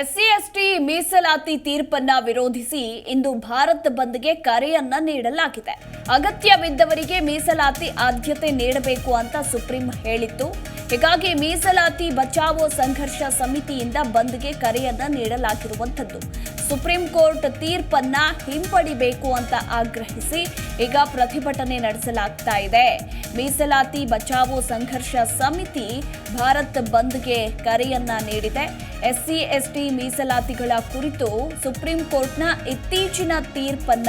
SC ST ಮೀಸಲಾತಿ ತೀರ್ಪನ್ನ ವಿರೋಧಿಸಿ ಇಂದು ಭಾರತ್ ಬಂದ್ಗೆ ಕರೆಯನ್ನ ನೀಡಲಾಗಿದೆ. ಅಗತ್ಯವಿದ್ದವರಿಗೆ ಮೀಸಲಾತಿ ಆದ್ಯತೆ ನೀಡಬೇಕು ಅಂತ ಸುಪ್ರೀಂ ಹೇಳಿತ್ತು. ಹೀಗಾಗಿ ಮೀಸಲಾತಿ ಬಚಾವೋ ಸಂಘರ್ಷ ಸಮಿತಿಯಿಂದ ಬಂದ್ಗೆ ಕರೆಯನ್ನ ನೀಡಲಾಗಿರುವಂಥದ್ದು. ಸುಪ್ರೀಂ ಕೋರ್ಟ್ ತೀರ್ಪನ್ನ ಹಿಂಪಡಿಬೇಕು ಅಂತ ಆಗ್ರಹಿಸಿ ಈಗ ಪ್ರತಿಭಟನೆ ನಡೆಸಲಾಗ್ತಾ ಇದೆ. ಮೀಸಲಾತಿ ಬಚಾವೋ ಸಂಘರ್ಷ ಸಮಿತಿ ಭಾರತ್ ಬಂದ್ಗೆ ಕರೆಯನ್ನ ನೀಡಿದೆ. ಎಸ್ಸಿ, ಎಸ್ಟಿ ಮೀಸಲಾತಿಗಳ ಕುರಿತು ಸುಪ್ರೀಂ ಕೋರ್ಟ್ನ ಇತ್ತೀಚಿನ ತೀರ್ಪನ್ನ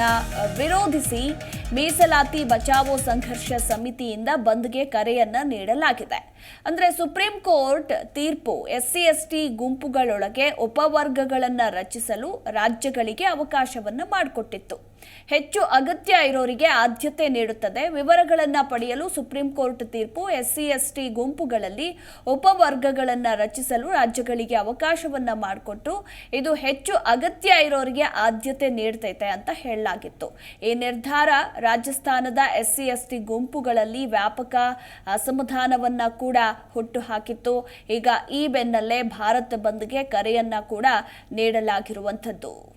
ವಿರೋಧಿಸಿ ಮೀಸಲಾತಿ ಬಚಾವೋ ಸಂಘರ್ಷ ಸಮಿತಿಯಿಂದ ಬಂದ್ಗೆ ಕರೆಯನ್ನ ನೀಡಲಾಗಿದೆ. ಅಂದ್ರೆ ಸುಪ್ರೀಂ ಕೋರ್ಟ್ ತೀರ್ಪು ಎಸ್ಸಿ, ಎಸ್ಟಿ ಗುಂಪುಗಳೊಳಗೆ ಉಪವರ್ಗಗಳನ್ನು ರಚಿಸಲು ರಾಜ್ಯಗಳಿಗೆ ಅವಕಾಶವನ್ನ ಮಾಡಿಕೊಟ್ಟಿತ್ತು. ಹೆಚ್ಚು ಅಗತ್ಯ ಇರೋರಿಗೆ ಆದ್ಯತೆ ನೀಡುತ್ತದೆ. ವಿವರಗಳನ್ನು ಪಡೆಯಲು ಸುಪ್ರೀಂ ಕೋರ್ಟ್ ತೀರ್ಪು, ಎಸ್ಸಿ, ಎಸ್ಟಿ ಗುಂಪುಗಳಲ್ಲಿ ಉಪವರ್ಗಗಳನ್ನು ರಚಿಸಲು ರಾಜ್ಯಗಳಿಗೆ ಅವಕಾಶವನ್ನು ಮಾಡಿಕೊಟ್ಟು ಇದು ಹೆಚ್ಚು ಅಗತ್ಯ ಇರೋರಿಗೆ ಆದ್ಯತೆ ನೀಡ್ತೈತೆ ಅಂತ ಹೇಳಲಾಗಿತ್ತು. ಈ ನಿರ್ಧಾರ ರಾಜಸ್ಥಾನದ ಎಸ್ಸಿ, ಎಸ್ಟಿ ಗುಂಪುಗಳಲ್ಲಿ ವ್ಯಾಪಕ ಅಸಮಾಧಾನವನ್ನು ಕೂಡ ಹುಟ್ಟು ಹಾಕಿತ್ತು ಈಗ ಈ ಬೆನ್ನಲ್ಲೇ ಭಾರತ ಬಂದ್ಗೆ ಕರೆಯನ್ನ ಕೂಡ ನೀಡಲಾಗಿರುವಂಥದ್ದು.